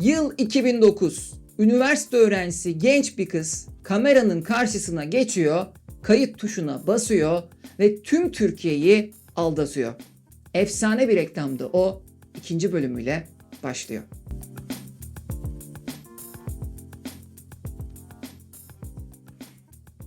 Yıl 2009. Üniversite öğrencisi genç bir kız kameranın karşısına geçiyor, kayıt tuşuna basıyor ve tüm Türkiye'yi aldatıyor. Efsane bir reklamdı o. ikinci bölümüyle başlıyor.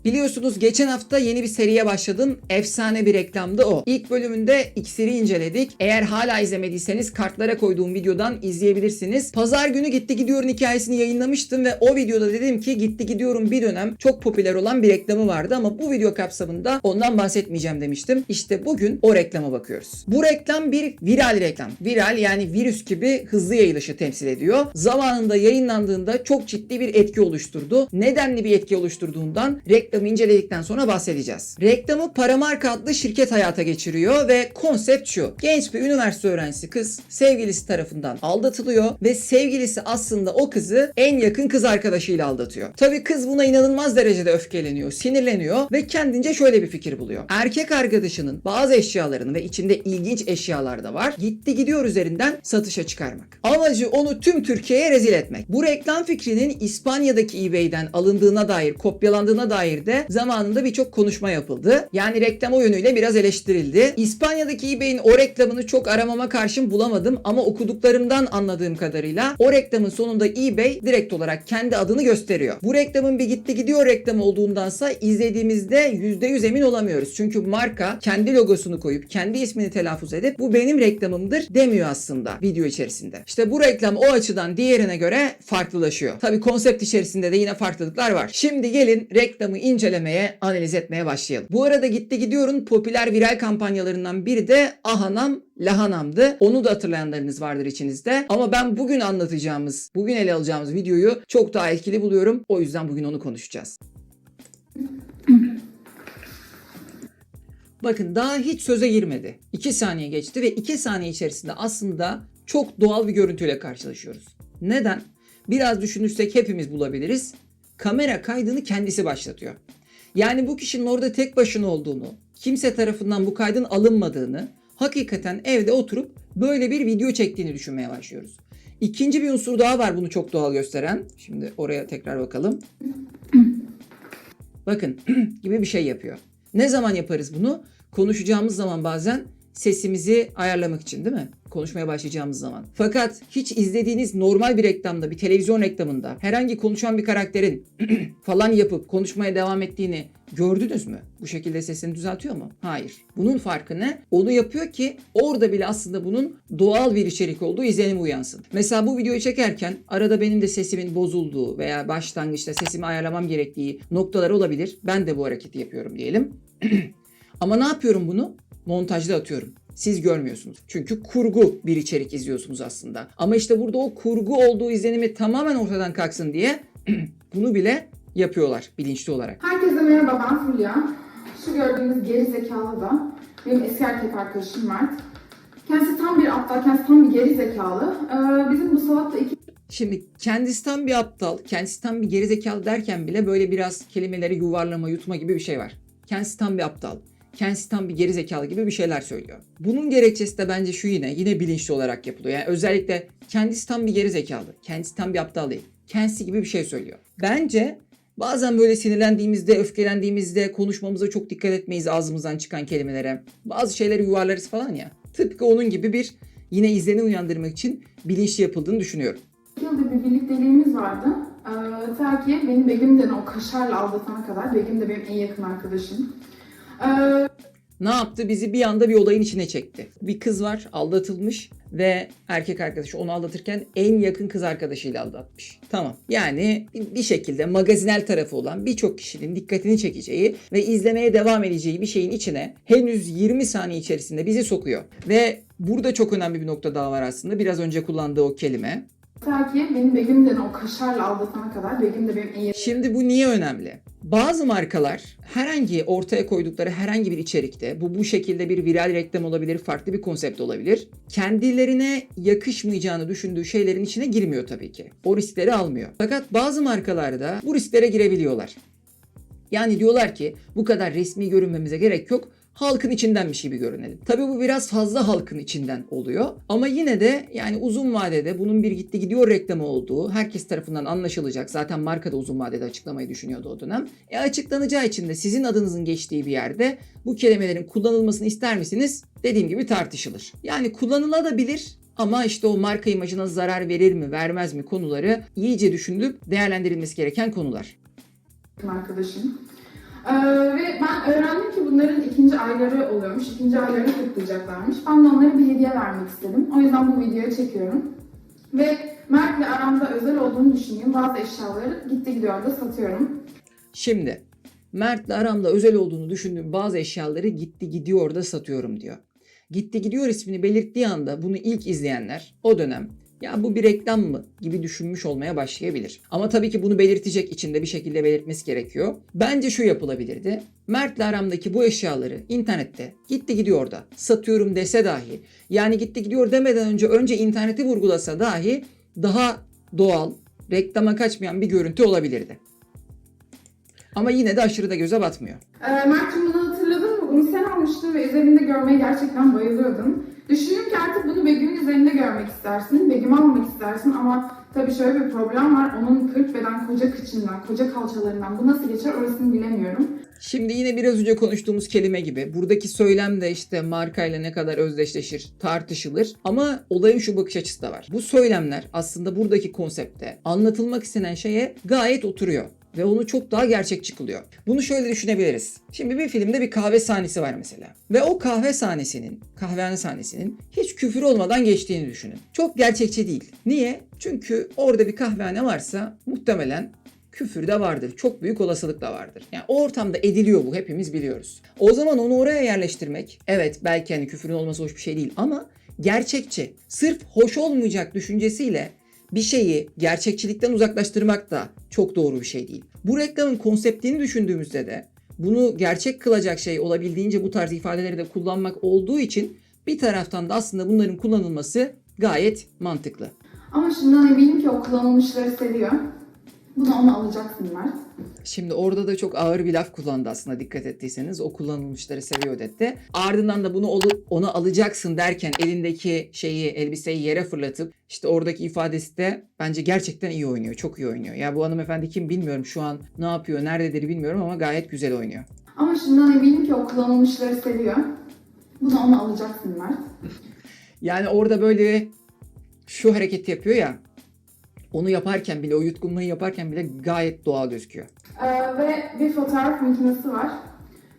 Biliyorsunuz geçen hafta yeni bir seriye başladım. Efsane bir reklamdı o. İlk bölümünde iksiri inceledik. Eğer hala izlemediyseniz kartlara koyduğum videodan izleyebilirsiniz. Pazar günü Gitti Gidiyor'un hikayesini yayınlamıştım ve o videoda dedim ki Gitti Gidiyor'un bir dönem çok popüler olan bir reklamı vardı ama bu video kapsamında ondan bahsetmeyeceğim demiştim. İşte bugün o reklama bakıyoruz. Bu reklam bir viral reklam. Viral yani virüs gibi hızlı yayılışı temsil ediyor. Zamanında yayınlandığında çok ciddi bir etki oluşturdu. Nedenli bir etki oluşturduğundan reklamı inceledikten sonra bahsedeceğiz. Reklamı Paramarka adlı şirket hayata geçiriyor ve konsept şu. Genç bir üniversite öğrencisi kız sevgilisi tarafından aldatılıyor ve sevgilisi aslında o kızı en yakın kız arkadaşıyla aldatıyor. Tabii kız buna inanılmaz derecede öfkeleniyor, sinirleniyor ve kendince şöyle bir fikir buluyor. Erkek arkadaşının bazı eşyalarını ve içinde ilginç eşyalar da var. Gitti gidiyor üzerinden satışa çıkarmak. Amacı onu tüm Türkiye'ye rezil etmek. Bu reklam fikrinin İspanya'daki eBay'den alındığına dair, kopyalandığına dair de zamanında birçok konuşma yapıldı. Yani reklam o yönüyle biraz eleştirildi. İspanya'daki eBay'in o reklamını çok aramama karşın bulamadım ama okuduklarımdan anladığım kadarıyla o reklamın sonunda eBay direkt olarak kendi adını gösteriyor. Bu reklamın bir gitti gidiyor reklamı olduğundansa izlediğimizde %100 emin olamıyoruz. Çünkü marka kendi logosunu koyup kendi ismini telaffuz edip bu benim reklamımdır demiyor aslında video içerisinde. İşte bu reklam o açıdan diğerine göre farklılaşıyor. Tabi konsept içerisinde de yine farklılıklar var. Şimdi gelin reklamı incelemeye, analiz etmeye başlayalım. Bu arada gitti gidiyorun popüler viral kampanyalarından biri de Ahanam Lahanam'dı. Onu da hatırlayanlarınız vardır içinizde. Ama ben bugün anlatacağımız, bugün ele alacağımız videoyu çok daha etkili buluyorum. O yüzden bugün onu konuşacağız. Bakın daha hiç söze girmedi. 2 saniye geçti ve 2 saniye içerisinde aslında çok doğal bir görüntüyle karşılaşıyoruz. Neden? Biraz düşünürsek hepimiz bulabiliriz. Kamera kaydını kendisi başlatıyor. Yani bu kişinin orada tek başına olduğunu, kimse tarafından bu kaydın alınmadığını, hakikaten evde oturup böyle bir video çektiğini düşünmeye başlıyoruz. İkinci bir unsur daha var bunu çok doğal gösteren. Şimdi oraya tekrar bakalım. Bakın gibi bir şey yapıyor. Ne zaman yaparız bunu? Konuşacağımız zaman bazen sesimizi ayarlamak için değil mi? Konuşmaya başlayacağımız zaman. Fakat hiç izlediğiniz normal bir reklamda, bir televizyon reklamında herhangi konuşan bir karakterin falan yapıp konuşmaya devam ettiğini gördünüz mü? Bu şekilde sesini düzeltiyor mu? Hayır. Bunun farkı ne? Onu yapıyor ki orada bile aslında bunun doğal bir içerik olduğu izlenimi uyansın. Mesela bu videoyu çekerken arada benim de sesimin bozulduğu veya başlangıçta sesimi ayarlamam gerektiği noktalar olabilir. Ben de bu hareketi yapıyorum diyelim. Ama ne yapıyorum bunu? Montajda atıyorum. Siz görmüyorsunuz. Çünkü kurgu bir içerik izliyorsunuz aslında. Ama işte burada o kurgu olduğu izlenimi tamamen ortadan kalksın diye bunu bile yapıyorlar bilinçli olarak. Herkese merhaba ben Fulya. Şu gördüğünüz geri zekalı da benim eski erkek arkadaşım Mert. Kendisi tam bir aptal, kendisi tam bir geri zekalı. Ee, bizim bu salakla iki Şimdi kendisi tam bir aptal, kendisi tam bir gerizekalı derken bile böyle biraz kelimeleri yuvarlama, yutma gibi bir şey var. Kendisi tam bir aptal, kendisi tam bir gerizekalı gibi bir şeyler söylüyor. Bunun gerekçesi de bence şu yine, yine bilinçli olarak yapılıyor. Yani özellikle kendisi tam bir gerizekalı, kendisi tam bir aptal değil. Kendisi gibi bir şey söylüyor. Bence bazen böyle sinirlendiğimizde, öfkelendiğimizde konuşmamıza çok dikkat etmeyiz ağzımızdan çıkan kelimelere. Bazı şeyleri yuvarlarız falan ya. Tıpkı onun gibi bir yine izlenim uyandırmak için bilinçli yapıldığını düşünüyorum. yıldır bir birlikteliğimiz vardı. Ee, ta ki beni Begüm denen o kaşarla aldatana kadar. Begüm de benim en yakın arkadaşım. Ee, Ne yaptı? Bizi bir anda bir olayın içine çekti. Bir kız var aldatılmış ve erkek arkadaşı onu aldatırken en yakın kız arkadaşıyla aldatmış. Tamam. Yani bir şekilde magazinel tarafı olan birçok kişinin dikkatini çekeceği ve izlemeye devam edeceği bir şeyin içine henüz 20 saniye içerisinde bizi sokuyor. Ve burada çok önemli bir nokta daha var aslında. Biraz önce kullandığı o kelime. Ta ki beni Begüm denen o kaşarla aldatana kadar. Begüm de benim en yakın Şimdi bu niye önemli? Bazı markalar herhangi ortaya koydukları herhangi bir içerikte bu bu şekilde bir viral reklam olabilir, farklı bir konsept olabilir. Kendilerine yakışmayacağını düşündüğü şeylerin içine girmiyor tabii ki. O riskleri almıyor. Fakat bazı markalar da bu risklere girebiliyorlar. Yani diyorlar ki bu kadar resmi görünmemize gerek yok. Halkın içindenmiş gibi görünelim. Tabii bu biraz fazla halkın içinden oluyor. Ama yine de yani uzun vadede bunun bir gitti gidiyor reklamı olduğu herkes tarafından anlaşılacak. Zaten marka da uzun vadede açıklamayı düşünüyordu o dönem. E açıklanacağı için de sizin adınızın geçtiği bir yerde bu kelimelerin kullanılmasını ister misiniz? Dediğim gibi tartışılır. Yani kullanılabilir ama işte o marka imajına zarar verir mi, vermez mi konuları iyice düşünülüp değerlendirilmesi gereken konular. arkadaşım. Ee, ve ben öğrendim ki bunların ikinci ayları oluyormuş. İkinci aylarını kutlayacaklarmış. Ben de onlara bir hediye vermek istedim. O yüzden bu videoyu çekiyorum. Ve Mert'le aramda özel olduğunu düşündüğüm bazı eşyaları gitti gidiyor da satıyorum. Şimdi Mert'le aramda özel olduğunu düşündüğüm bazı eşyaları gitti gidiyor da satıyorum diyor. Gitti gidiyor ismini belirttiği anda bunu ilk izleyenler o dönem ya bu bir reklam mı gibi düşünmüş olmaya başlayabilir. Ama tabii ki bunu belirtecek içinde bir şekilde belirtmesi gerekiyor. Bence şu yapılabilirdi. Mert'le aramdaki bu eşyaları internette gitti gidiyor da satıyorum dese dahi yani gitti gidiyor demeden önce önce interneti vurgulasa dahi daha doğal, reklama kaçmayan bir görüntü olabilirdi. Ama yine de aşırı da göze batmıyor. Ee, Mert'cim bunu hatırladın mı? Bunu sen almıştın ve üzerinde görmeye gerçekten bayılıyordun. Düşünüyorum ki artık bunu Begüm'ün üzerinde görmek istersin. Begüm almak istersin ama tabii şöyle bir problem var. Onun 40 beden koca kıçından, koca kalçalarından bu nasıl geçer orasını bilemiyorum. Şimdi yine biraz önce konuştuğumuz kelime gibi buradaki söylem de işte markayla ne kadar özdeşleşir tartışılır ama olayın şu bakış açısı da var. Bu söylemler aslında buradaki konsepte anlatılmak istenen şeye gayet oturuyor ve onu çok daha gerçekçi kılıyor. Bunu şöyle düşünebiliriz. Şimdi bir filmde bir kahve sahnesi var mesela. Ve o kahve sahnesinin, kahvehane sahnesinin hiç küfür olmadan geçtiğini düşünün. Çok gerçekçi değil. Niye? Çünkü orada bir kahvehane varsa muhtemelen küfür de vardır. Çok büyük olasılık da vardır. Yani o ortamda ediliyor bu hepimiz biliyoruz. O zaman onu oraya yerleştirmek evet belki hani küfürün olması hoş bir şey değil ama gerçekçi. Sırf hoş olmayacak düşüncesiyle bir şeyi gerçekçilikten uzaklaştırmak da çok doğru bir şey değil. Bu reklamın konseptini düşündüğümüzde de bunu gerçek kılacak şey olabildiğince bu tarz ifadeleri de kullanmak olduğu için bir taraftan da aslında bunların kullanılması gayet mantıklı. Ama şundan eminim ki o kullanılmışları seviyor. Bunu ona alacaksın Mert. Şimdi orada da çok ağır bir laf kullandı aslında dikkat ettiyseniz. O kullanılmışları seviyor dedi. Ardından da bunu ona alacaksın derken elindeki şeyi elbiseyi yere fırlatıp işte oradaki ifadesi de bence gerçekten iyi oynuyor. Çok iyi oynuyor. Ya bu hanımefendi kim bilmiyorum şu an ne yapıyor nerededir bilmiyorum ama gayet güzel oynuyor. Ama şundan eminim ki o kullanılmışları seviyor. Bunu ona alacaksın Mert. Yani orada böyle şu hareketi yapıyor ya onu yaparken bile o yutkunmayı yaparken bile gayet doğal gözüküyor. Ee, ve bir fotoğraf makinesi var.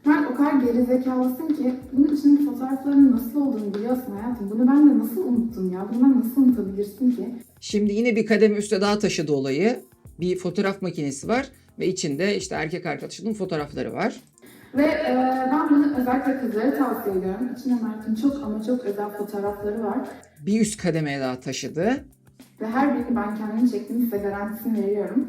Mert o kadar gerizekalısın ki bunun içinde fotoğrafların nasıl olduğunu biliyorsun hayatım. Bunu ben de nasıl unuttun ya? Bunu ben nasıl unutabilirsin ki? Şimdi yine bir kademe üstte daha taşıdı olayı. Bir fotoğraf makinesi var ve içinde işte erkek arkadaşının fotoğrafları var. Ve e, ben bunu özellikle kızlara tavsiye ediyorum. İçinde Mert'in çok ama çok özel fotoğrafları var. Bir üst kademeye daha taşıdı. Ve her birini ben kendim çektim size garantisini veriyorum.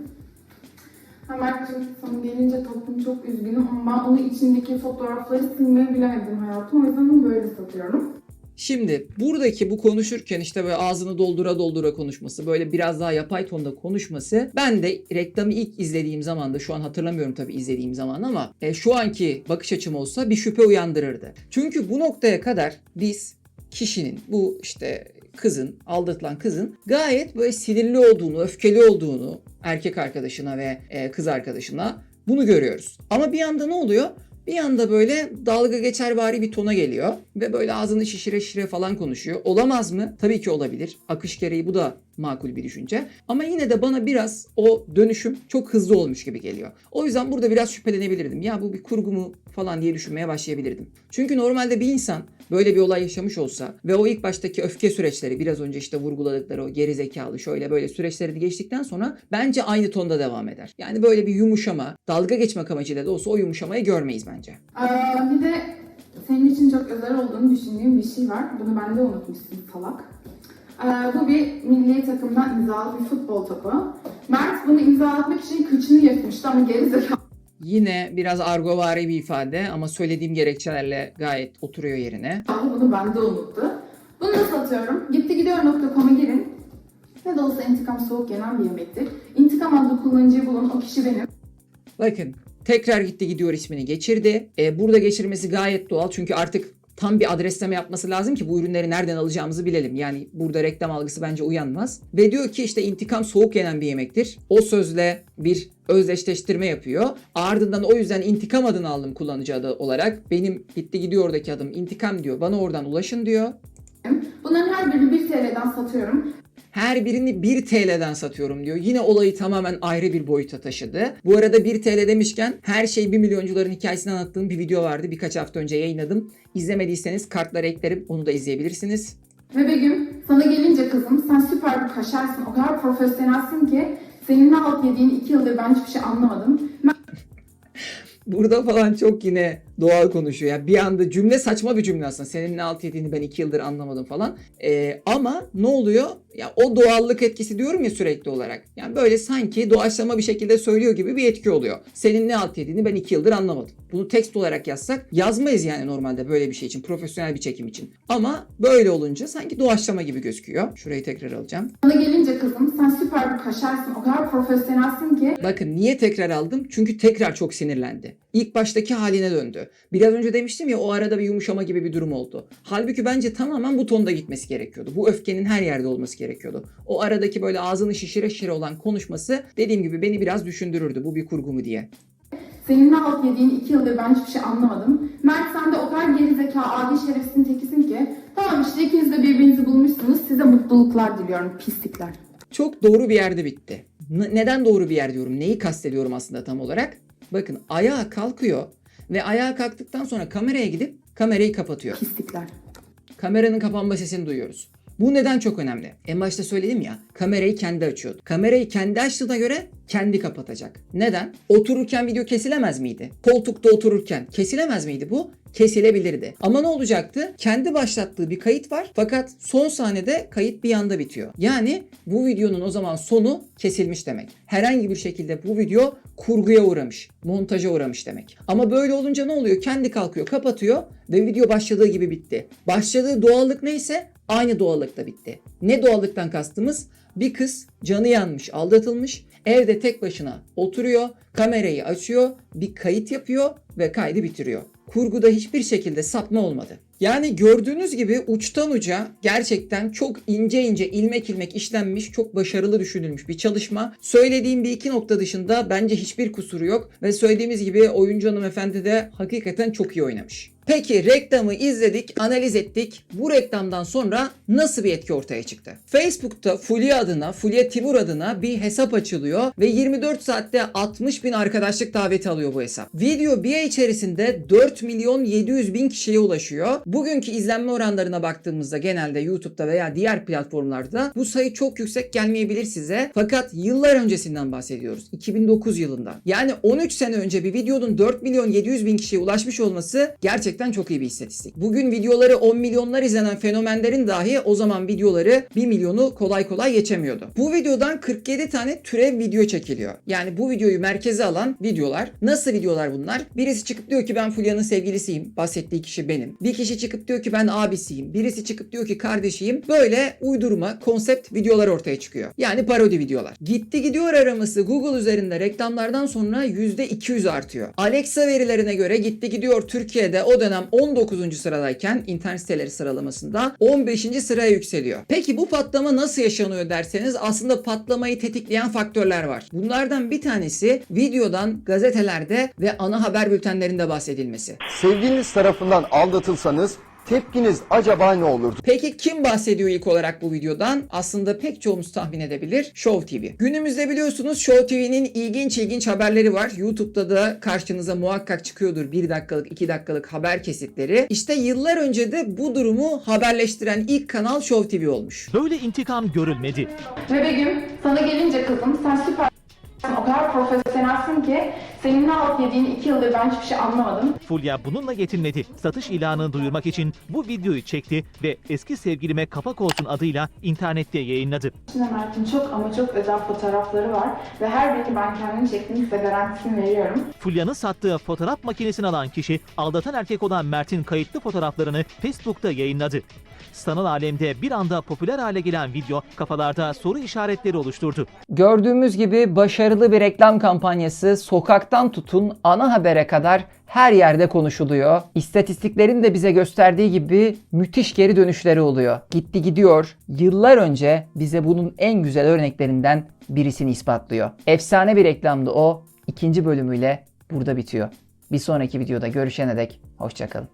Mert'cim sana gelince toplum çok üzgünüm ama ben onun içindeki fotoğrafları silmeyi bilemedim hayatım. O yüzden onu böyle satıyorum. Şimdi buradaki bu konuşurken işte böyle ağzını doldura doldura konuşması, böyle biraz daha yapay tonda konuşması ben de reklamı ilk izlediğim zaman da şu an hatırlamıyorum tabii izlediğim zaman ama e, şu anki bakış açım olsa bir şüphe uyandırırdı. Çünkü bu noktaya kadar biz kişinin bu işte kızın, aldatılan kızın gayet böyle sinirli olduğunu, öfkeli olduğunu erkek arkadaşına ve e, kız arkadaşına bunu görüyoruz. Ama bir anda ne oluyor? Bir anda böyle dalga geçervari bir tona geliyor ve böyle ağzını şişire şişire falan konuşuyor. Olamaz mı? Tabii ki olabilir. Akış gereği bu da makul bir düşünce. Ama yine de bana biraz o dönüşüm çok hızlı olmuş gibi geliyor. O yüzden burada biraz şüphelenebilirdim. Ya bu bir kurgu mu falan diye düşünmeye başlayabilirdim. Çünkü normalde bir insan böyle bir olay yaşamış olsa ve o ilk baştaki öfke süreçleri biraz önce işte vurguladıkları o geri zekalı şöyle böyle süreçleri geçtikten sonra bence aynı tonda devam eder. Yani böyle bir yumuşama, dalga geçmek amacıyla da olsa o yumuşamayı görmeyiz bence. Ee, bir de senin için çok özel olduğunu düşündüğüm bir şey var. Bunu bende unutmuşsun salak. Ee, bu bir milli takımdan imzalı bir futbol topu. Mert bunu imzalatmak için kıçını yırtmıştı ama geri zekalı Yine biraz argovari bir ifade ama söylediğim gerekçelerle gayet oturuyor yerine. bunu bende unuttu. Bunu da satıyorum. Gitti gidiyor.com'a girin. Ne de olsa intikam soğuk yenen bir yemektir. İntikam adlı kullanıcıyı bulun. O kişi benim. Bakın Tekrar gitti gidiyor ismini geçirdi. E, burada geçirmesi gayet doğal çünkü artık tam bir adresleme yapması lazım ki bu ürünleri nereden alacağımızı bilelim. Yani burada reklam algısı bence uyanmaz. Ve diyor ki işte intikam soğuk yenen bir yemektir. O sözle bir özdeşleştirme yapıyor. Ardından o yüzden intikam adını aldım kullanıcı adı olarak. Benim gitti gidiyordaki adım intikam diyor. Bana oradan ulaşın diyor. Bunların her birini 1 TL'den satıyorum. Her birini 1 TL'den satıyorum diyor. Yine olayı tamamen ayrı bir boyuta taşıdı. Bu arada 1 TL demişken her şey 1 milyoncuların hikayesini anlattığım bir video vardı. Birkaç hafta önce yayınladım. İzlemediyseniz kartlara eklerim. Onu da izleyebilirsiniz. Ve Begüm sana gelince kızım sen süper bir kaşarsın. O kadar profesyonelsin ki senin ne halt yediğini 2 yıldır ben hiçbir şey anlamadım. Burada falan çok yine doğal konuşuyor. Yani bir anda cümle saçma bir cümle aslında. Senin ne alt yediğini ben iki yıldır anlamadım falan. Ee, ama ne oluyor? Ya o doğallık etkisi diyorum ya sürekli olarak. Yani böyle sanki doğaçlama bir şekilde söylüyor gibi bir etki oluyor. Senin ne alt yediğini ben iki yıldır anlamadım. Bunu tekst olarak yazsak yazmayız yani normalde böyle bir şey için. Profesyonel bir çekim için. Ama böyle olunca sanki doğaçlama gibi gözüküyor. Şurayı tekrar alacağım. Sana gelince kızım sen süper bir kaşarsın. O kadar profesyonelsin ki Bakın niye tekrar aldım? Çünkü tekrar çok sinirlendi. İlk baştaki haline döndü. Biraz önce demiştim ya o arada bir yumuşama gibi bir durum oldu. Halbuki bence tamamen bu tonda gitmesi gerekiyordu. Bu öfkenin her yerde olması gerekiyordu. O aradaki böyle ağzını şişire şişire olan konuşması dediğim gibi beni biraz düşündürürdü. Bu bir kurgu mu diye. senin ne halt yediğini 2 yıldır ben hiçbir şey anlamadım. Mert sen de o kadar gerizekalı adi şerefsizin tekisin ki tamam işte ikiniz de birbirinizi bulmuşsunuz. Size mutluluklar diliyorum pislikler. Çok doğru bir yerde bitti. N- neden doğru bir yer diyorum? Neyi kastediyorum aslında tam olarak? Bakın ayağa kalkıyor ve ayağa kalktıktan sonra kameraya gidip kamerayı kapatıyor. Pislikler. Kameranın kapanma sesini duyuyoruz. Bu neden çok önemli? En başta söyledim ya, kamerayı kendi açıyordu. Kamerayı kendi açtığına göre kendi kapatacak. Neden? Otururken video kesilemez miydi? Koltukta otururken kesilemez miydi bu? Kesilebilirdi. Ama ne olacaktı? Kendi başlattığı bir kayıt var fakat son sahnede kayıt bir anda bitiyor. Yani bu videonun o zaman sonu kesilmiş demek. Herhangi bir şekilde bu video kurguya uğramış, montaja uğramış demek. Ama böyle olunca ne oluyor? Kendi kalkıyor, kapatıyor ve video başladığı gibi bitti. Başladığı doğallık neyse aynı doğallıkta bitti. Ne doğallıktan kastımız? Bir kız canı yanmış, aldatılmış, evde tek başına oturuyor, kamerayı açıyor, bir kayıt yapıyor ve kaydı bitiriyor. Kurguda hiçbir şekilde sapma olmadı. Yani gördüğünüz gibi uçtan uca gerçekten çok ince ince ilmek ilmek işlenmiş, çok başarılı düşünülmüş bir çalışma. Söylediğim bir iki nokta dışında bence hiçbir kusuru yok ve söylediğimiz gibi oyuncu hanımefendi de hakikaten çok iyi oynamış. Peki reklamı izledik, analiz ettik. Bu reklamdan sonra nasıl bir etki ortaya çıktı? Facebook'ta Fulya adına, Fulya Timur adına bir hesap açılıyor ve 24 saatte 60 bin arkadaşlık daveti alıyor bu hesap. Video bir ay içerisinde 4 milyon 700 bin kişiye ulaşıyor. Bugünkü izlenme oranlarına baktığımızda genelde YouTube'da veya diğer platformlarda bu sayı çok yüksek gelmeyebilir size. Fakat yıllar öncesinden bahsediyoruz. 2009 yılından. Yani 13 sene önce bir videonun 4 milyon 700 bin kişiye ulaşmış olması gerçekten çok iyi bir istatistik. Bugün videoları 10 milyonlar izlenen fenomenlerin dahi o zaman videoları 1 milyonu kolay kolay geçemiyordu. Bu videodan 47 tane türev video çekiliyor. Yani bu videoyu merkeze alan videolar. Nasıl videolar bunlar? Birisi çıkıp diyor ki ben Fulya'nın sevgilisiyim. Bahsettiği kişi benim. Bir kişi çıkıp diyor ki ben abisiyim. Birisi çıkıp diyor ki kardeşiyim. Böyle uydurma, konsept videolar ortaya çıkıyor. Yani parodi videolar. Gitti gidiyor araması Google üzerinde reklamlardan sonra %200 artıyor. Alexa verilerine göre gitti gidiyor Türkiye'de o dönem 19. sıradayken internet siteleri sıralamasında 15. sıraya yükseliyor. Peki bu patlama nasıl yaşanıyor derseniz aslında patlamayı tetikleyen faktörler var. Bunlardan bir tanesi videodan gazetelerde ve ana haber bültenlerinde bahsedilmesi. Sevgiliniz tarafından aldatılsanız tepkiniz acaba ne olurdu? Peki kim bahsediyor ilk olarak bu videodan? Aslında pek çoğumuz tahmin edebilir. Show TV. Günümüzde biliyorsunuz Show TV'nin ilginç ilginç haberleri var. YouTube'da da karşınıza muhakkak çıkıyordur 1 dakikalık 2 dakikalık haber kesitleri. İşte yıllar önce de bu durumu haberleştiren ilk kanal Show TV olmuş. Böyle intikam görülmedi. Ve Begüm sana gelince kızım sen süper o kadar profesyonelsin ki senin ne halt yediğini 2 yıldır ben hiçbir şey anlamadım. Fulya bununla yetinmedi. Satış ilanını duyurmak için bu videoyu çekti ve eski sevgilime kapak olsun adıyla internette yayınladı. Şimdi Mert'in çok ama çok özel fotoğrafları var ve her birini ben kendim çektim size garantisini veriyorum. Fulya'nın sattığı fotoğraf makinesini alan kişi aldatan erkek olan Mert'in kayıtlı fotoğraflarını Facebook'ta yayınladı. Sanal alemde bir anda popüler hale gelen video kafalarda soru işaretleri oluşturdu. Gördüğümüz gibi başarılı bir reklam kampanyası sokaktan tutun ana habere kadar her yerde konuşuluyor. İstatistiklerin de bize gösterdiği gibi müthiş geri dönüşleri oluyor. Gitti gidiyor. Yıllar önce bize bunun en güzel örneklerinden birisini ispatlıyor. Efsane bir reklamdı o. İkinci bölümüyle burada bitiyor. Bir sonraki videoda görüşene dek hoşçakalın.